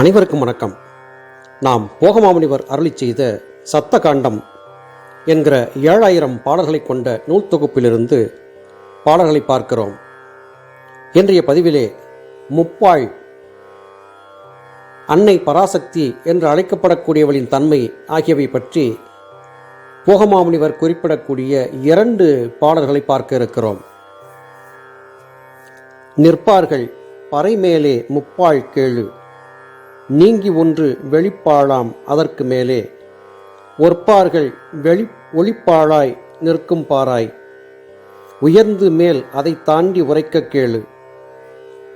அனைவருக்கும் வணக்கம். நாம் போகமாமுனிவர் அருளி செய்த சத்த காண்டம் என்கிற ஏழாயிரம் பாடல்களை கொண்ட நூல் தொகுப்பிலிருந்து பாடல்களை பார்க்கிறோம். இன்றைய பதிவிலே முப்பாள் அன்னை பராசக்தி என்று அழைக்கப்படக்கூடியவளின் தன்மை ஆகியவை பற்றி போகமாமுனிவர் குறிப்பிடக்கூடிய இரண்டு பாடல்களை பார்க்க இருக்கிறோம். நிற்பார்கள் பறைமேலே முப்பாள் கேழு நீங்கி ஒன்று வெளிப்பாழாம் அதற்கு மேலே. ஒற்பார்கள் வெளி ஒளிப்பாழாய் நிற்கும் பாராய் உயர்ந்து மேல் அதை தாண்டி உரைக்க கேளு.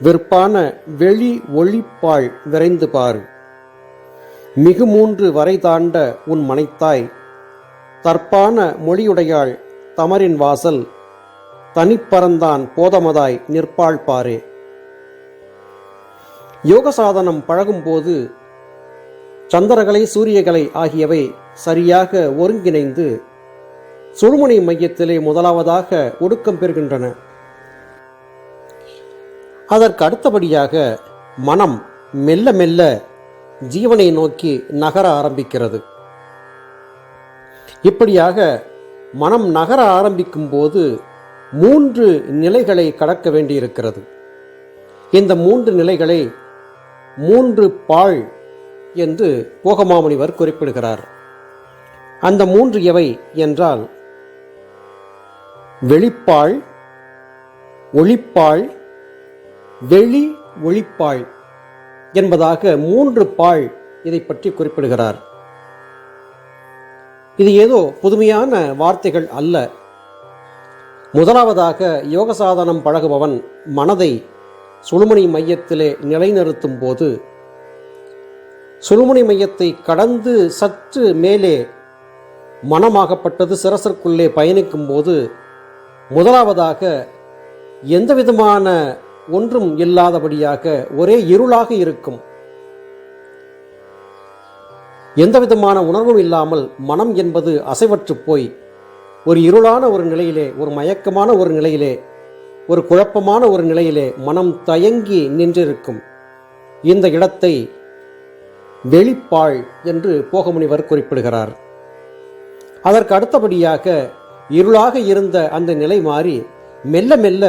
விற்பான வெளி ஒளிப்பாள் விரைந்து பாரு. மிகு மூன்று வரை தாண்ட உன் மனைத்தாய். தற்பான மொழியுடையாள் தமரின் வாசல். தனிப்பறந்தான் போதமதாய் நிற்பாள் பாரே யோக சாதனம் பழகும்போது சந்திரகலை சூரியகலை ஆகியவை சரியாக ஒருங்கிணைந்து சுழுமுனை மையத்திலே முதலாவதாக ஒடுக்கம் பெறுகின்றன. அதற்கு அடுத்தபடியாக மனம் மெல்ல மெல்ல ஜீவனை நோக்கி நகர ஆரம்பிக்கிறது. இப்படியாக மனம் நகர ஆரம்பிக்கும் போது மூன்று நிலைகளை கடக்க வேண்டியிருக்கிறது. இந்த மூன்று நிலைகளை மூன்று பாழ் என்று போகமாமுனிவர் குறிப்பிடுகிறார். அந்த மூன்று எவை என்றால் வெளிப்பாள் ஒளிப்பாள் வெளி ஒளிப்பாள் என்பதாக மூன்று பாழ் இதை பற்றி குறிப்பிடுகிறார். இது ஏதோ புதுமையான வார்த்தைகள் அல்ல. முதலாவதாக யோக சாதனம் பழகுபவன் மனதை சுழுமணி மையத்திலே நிலைநிறுத்தும் போது சுழுமணி மையத்தை கடந்து சற்று மேலே மனமாகப்பட்டது சிரசிற்குள்ளே பயணிக்கும் போது முதலாவதாக எந்த விதமான ஒன்றும் இல்லாதபடியாக ஒரே இருளாக இருக்கும். எந்த விதமான உணர்வும் இல்லாமல் மனம் என்பது அசைவற்று போய் ஒரு இருளான ஒரு நிலையிலே ஒரு மயக்கமான ஒரு நிலையிலே ஒரு குழப்பமான ஒரு நிலையிலே மனம் தயங்கி நின்றிருக்கும். இந்த இடத்தை வெளிப்பாள் என்று போகமுனிவர் குறிப்பிடுகிறார். அதற்கு அடுத்தபடியாக இருளாக இருந்த அந்த நிலை மாறி மெல்ல மெல்ல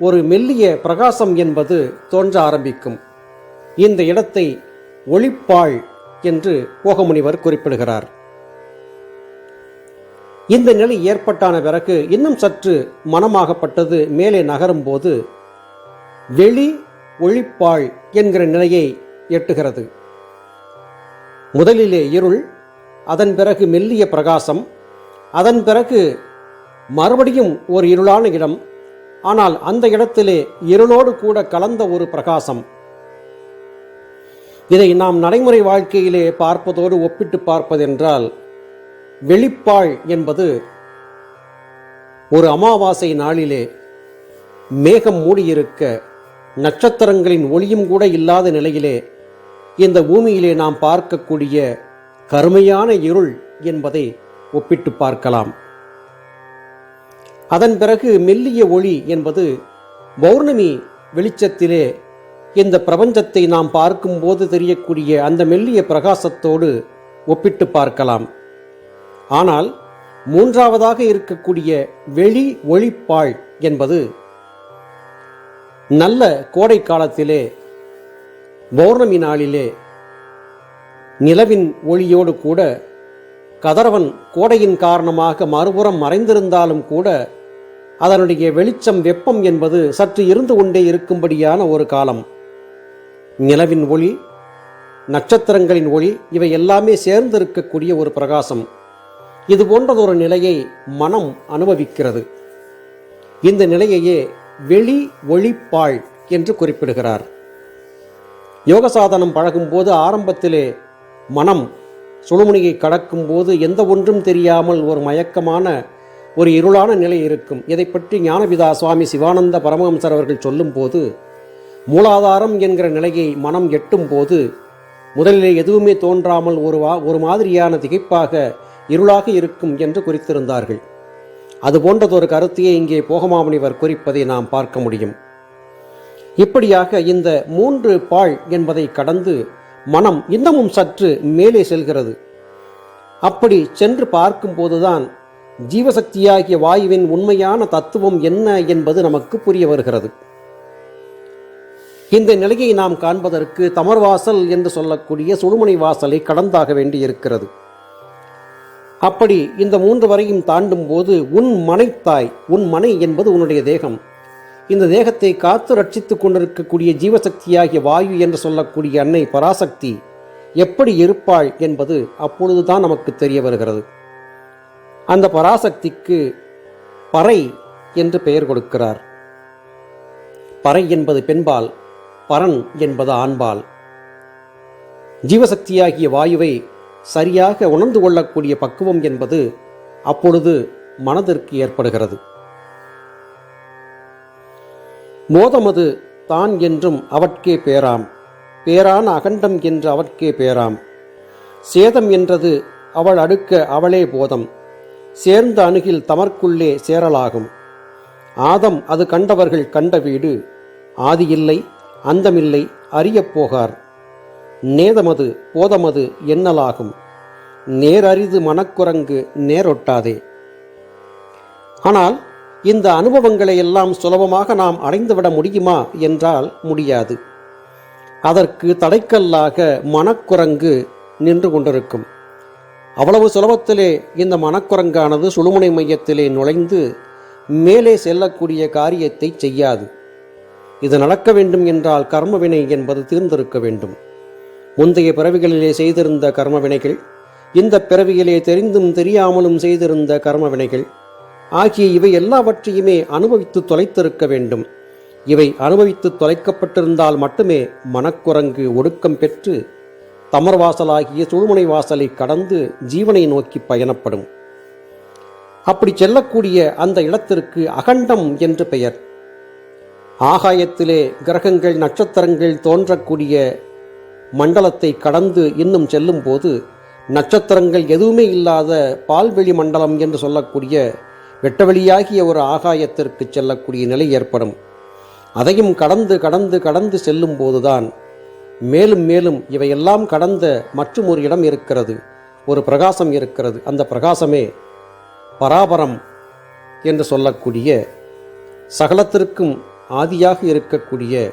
ஒரு மெல்லிய பிரகாசம் என்பது தோன்ற ஆரம்பிக்கும். இந்த இடத்தை ஒளிப்பாள் என்று போகமுனிவர் குறிப்பிடுகிறார். இந்த நிலை ஏற்பட்டான பிறகு இன்னும் சற்று மனமாகப்பட்டது மேலே நகரும்போது வெளி ஒழிப்பாள் என்கிற நிலையை எட்டுகிறது. முதலிலே இருள் அதன் பிறகு மெல்லிய பிரகாசம் அதன் பிறகு மறுபடியும் ஒரு இருளான இடம் ஆனால் அந்த இடத்திலே இருளோடு கூட கலந்த ஒரு பிரகாசம். இதை நாம் நடைமுறை வாழ்க்கையிலே பார்ப்பதோடு ஒப்பிட்டு பார்ப்பதென்றால் வெளிப்பாள் என்பது ஒரு அமாவாசை நாளிலே மேகம் மூடியிருக்க நட்சத்திரங்களின் ஒளியும் கூட இல்லாத நிலையிலே இந்த பூமியிலே நாம் பார்க்கக்கூடிய கருமையான இருள் என்பதை ஒப்பிட்டு பார்க்கலாம். அதன் பிறகு மெல்லிய ஒளி என்பது பௌர்ணமி வெளிச்சத்திலே இந்த பிரபஞ்சத்தை நாம் பார்க்கும்போது தெரியக்கூடிய அந்த மெல்லிய பிரகாசத்தோடு ஒப்பிட்டு பார்க்கலாம். ஆனால் மூன்றாவதாக இருக்கக்கூடிய வெளி ஒளிப்பாள் என்பது நல்ல கோடை காலத்திலே பௌர்ணமி நாளிலே நிலவின் ஒளியோடு கூட கதரவன் கோடையின் காரணமாக மறுபுறம் மறைந்திருந்தாலும் கூட அதனுடைய வெளிச்சம் வெப்பம் என்பது சற்று இருந்து கொண்டே இருக்கும்படியான ஒரு காலம். நிலவின் ஒளி நட்சத்திரங்களின் ஒளி இவை எல்லாமே சேர்ந்திருக்கக்கூடிய ஒரு பிரகாசம். இது போன்றதொரு நிலையை மனம் அனுபவிக்கிறது. இந்த நிலையையே வெளி ஒளிப்பாள் என்று குறிப்பிடுகிறார். யோக சாதனம் பழகும்போது ஆரம்பத்திலே மனம் சுழுமுனியை கடக்கும் போது எந்த ஒன்றும் தெரியாமல் ஒரு மயக்கமான ஒரு இருளான நிலை இருக்கும். இதை பற்றி ஞானபிதா சுவாமி சிவானந்த பரமஹம்சர் அவர்கள் சொல்லும்போது மூலாதாரம் என்கிற நிலையை மனம் எட்டும் போது முதலிலே எதுவுமே தோன்றாமல் ஒரு வா ஒரு மாதிரியான திகைப்பாக இருளாக இருக்கும் என்று குறித்திருந்தார்கள். அது போன்றதொரு கருத்தையே இங்கே போகமாமுனிவர் குறிப்பதை நாம் பார்க்க முடியும். இப்படியாக இந்த மூன்று பாழ் என்பதை கடந்து மனம் இன்னமும் சற்று மேலே செல்கிறது. அப்படி சென்று பார்க்கும்போதுதான் ஜீவசக்தியாகிய வாயுவின் உண்மையான தத்துவம் என்ன என்பது நமக்கு புரிய வருகிறது. இந்த நிலையை நாம் காண்பதற்கு தமர்வாசல் என்று சொல்லக்கூடிய சுடுமணி வாசலை கடந்தாக வேண்டி இருக்கிறது அப்படி இந்த மூன்று வரையும் தாண்டும் போது உன் மனைத்தாய் உன் மனை என்பது உன்னுடைய தேகம். இந்த தேகத்தை காத்து ரட்சித்துக் கொண்டிருக்கக்கூடிய ஜீவசக்தியாகிய வாயு என்று சொல்லக்கூடிய அன்னை பராசக்தி எப்படி இருப்பாள் என்பது அப்பொழுதுதான் நமக்கு தெரிய வருகிறது. அந்த பராசக்திக்கு பறை என்று பெயர் கொடுக்கிறார். பறை என்பது பெண்பால் பரன் என்பது ஆண்பால். ஜீவசக்தியாகிய வாயுவை சரியாக உணர்ந்து கொள்ளக்கூடிய பக்குவம் என்பது அப்பொழுது மனதிற்கு ஏற்படுகிறது. மோதமது தான் என்றும் அவட்கே பேராம். பேரான அகண்டம் என்று அவட்கே பேராம். சேதம் என்றது அவள் அடுக்க அவளே போதம். சேர்ந்த அணுகில் தமர்க்குள்ளே சேரலாகும். ஆதம் அது கண்டவர்கள் கண்ட வீடு. ஆதியில்லை அந்தமில்லை அறியப் போகார். நேதமது போதமது என்னலாகும். நேரறிது மனக்குரங்கு நேரொட்டாதே. ஆனால் இந்த அனுபவங்களை எல்லாம் சுலபமாக நாம் அடைந்துவிட முடியுமா என்றால் முடியாது. அதற்கு தடைக்கல்லாக மனக்குரங்கு நின்று கொண்டிருக்கும். அவ்வளவு சுலபத்திலே இந்த மனக்குரங்கானது சுழுமுனை மையத்திலே நுழைந்து மேலே செல்லக்கூடிய காரியத்தை செய்யாது. இது நடக்க வேண்டும் என்றால் கர்மவினை என்பது தீர்ந்திருக்க வேண்டும். முந்தைய பிறவிகளிலே செய்திருந்த கர்மவினைகள் இந்த பிறவியிலே தெரிந்தும் தெரியாமலும் செய்திருந்த கர்மவினைகள் ஆகிய இவை எல்லாவற்றையுமே அனுபவித்து தொலைத்திருக்க வேண்டும். இவை அனுபவித்து தொலைக்கப்பட்டிருந்தால் மட்டுமே மனக்குரங்கு ஒடுக்கம் பெற்று தமர்வாசலாகிய சூழ்முனை வாசலை கடந்து ஜீவனை நோக்கி பயணப்படும். அப்படி செல்லக்கூடிய அந்த இடத்திற்கு அகண்டம் என்று பெயர். ஆகாயத்திலே கிரகங்கள் நட்சத்திரங்கள் தோன்றக்கூடிய மண்டலத்தை கடந்து இன்னும் செல்லும்போது நட்சத்திரங்கள் எதுவுமே இல்லாத பால்வெளி மண்டலம் என்று சொல்லக்கூடிய வெட்டவெளியாகிய ஒரு ஆகாயத்திற்கு செல்லக்கூடிய நிலை ஏற்படும். அதையும் கடந்து கடந்து கடந்து செல்லும் போதுதான் மேலும் மேலும் இவையெல்லாம் கடந்த மற்றும் ஒரு இடம் இருக்கிறது. ஒரு பிரகாசம் இருக்கிறது. அந்த பிரகாசமே பராபரம் என்று சொல்லக்கூடிய சகலத்திற்கும் ஆதியாக இருக்கக்கூடிய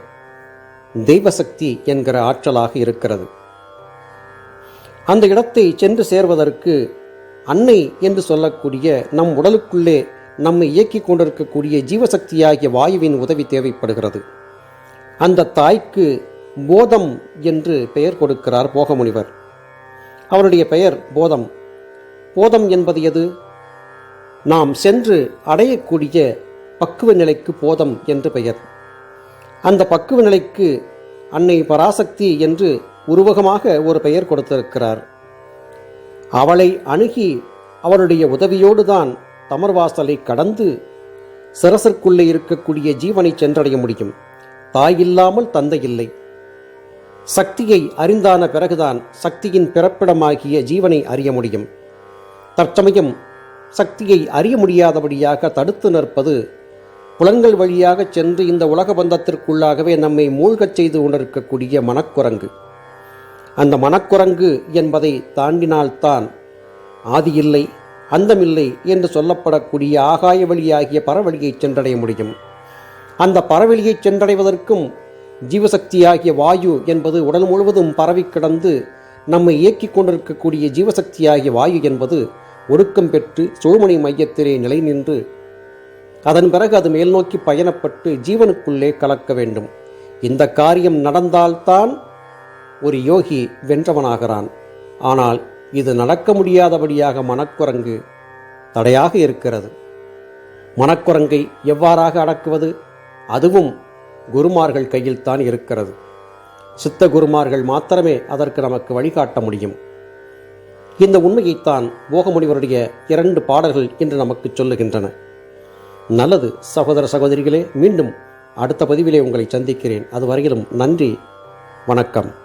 தெய்வசக்தி என்கிற ஆற்றலாக இருக்கிறது. அந்த இடத்தை சென்று சேர்வதற்கு அன்னை என்று சொல்லக்கூடிய நம் உடலுக்குள்ளே நம்மை இயக்கிக் கொண்டிருக்கக்கூடிய ஜீவசக்தியாகிய வாயுவின் உதவி தேவைப்படுகிறது. அந்த தாய்க்கு போதம் என்று பெயர் கொடுக்கிறார் போகமுனிவர். அவருடைய பெயர் போதம். போதம் என்பது எது? நாம் சென்று அடையக்கூடிய பக்குவ நிலைக்கு போதம் என்று பெயர். அந்த பக்குவ நிலைக்கு அன்னை பராசக்தி என்று உருவகமாக ஒரு பெயர் கொடுத்திருக்கிறார். அவளை அணுகி அவளுடைய உதவியோடு தான் தமர்வாசலை கடந்து சிரசிற்குள்ளே இருக்கக்கூடிய ஜீவனை சென்றடைய முடியும். தாய் இல்லாமல் தந்தை இல்லை. சக்தியை அறிந்தான பிறகுதான் சக்தியின் பிறப்பிடமாகிய ஜீவனை அறிய முடியும். தற்சமயம் சக்தியை அறிய முடியாதபடியாக தடுத்து நிற்பது புலன்கள் வழியாக சென்று இந்த உலக பந்தத்திற்குள்ளாகவே நம்மை மூழ்கச் செய்து கொண்டிருக்கக்கூடிய மனக்குரங்கு. அந்த மனக்குரங்கு என்பதை தாண்டினால்தான் ஆதியில்லை அந்தமில்லை என்று சொல்லப்படக்கூடிய ஆகாய வழியாகிய பரவழியை சென்றடைய முடியும். அந்த பரவெளியை சென்றடைவதற்கும் ஜீவசக்தியாகிய வாயு என்பது உடல் முழுவதும் பரவி கிடந்து நம்மை இயக்கிக் கொண்டிருக்கக்கூடிய ஜீவசக்தியாகிய வாயு என்பது ஒடுக்கம் பெற்று சுழுமணி மையத்திலே நிலை நின்று அதன் பிறகு அது மேல் நோக்கி பயணப்பட்டு ஜீவனுக்குள்ளே கலக்க வேண்டும். இந்த காரியம் நடந்தால்தான் ஒரு யோகி வென்றவனாகிறான். ஆனால் இது நடக்க முடியாதபடியாக மனக்குரங்கு தடையாக இருக்கிறது. மனக்குரங்கை எவ்வாறாக அடக்குவது? அதுவும் குருமார்கள் கையில்தான் இருக்கிறது. சித்த குருமார்கள் மாத்திரமே அதற்கு நமக்கு வழிகாட்ட முடியும். இந்த உண்மையைத்தான் போகமுனிவருடைய இரண்டு பாடல்கள் என்று நமக்கு சொல்லுகின்றன. நல்லது சகோதர சகோதரிகளே மீண்டும் அடுத்த பதிவிலே உங்களை சந்திக்கிறேன். அதுவரையிலும் நன்றி வணக்கம்.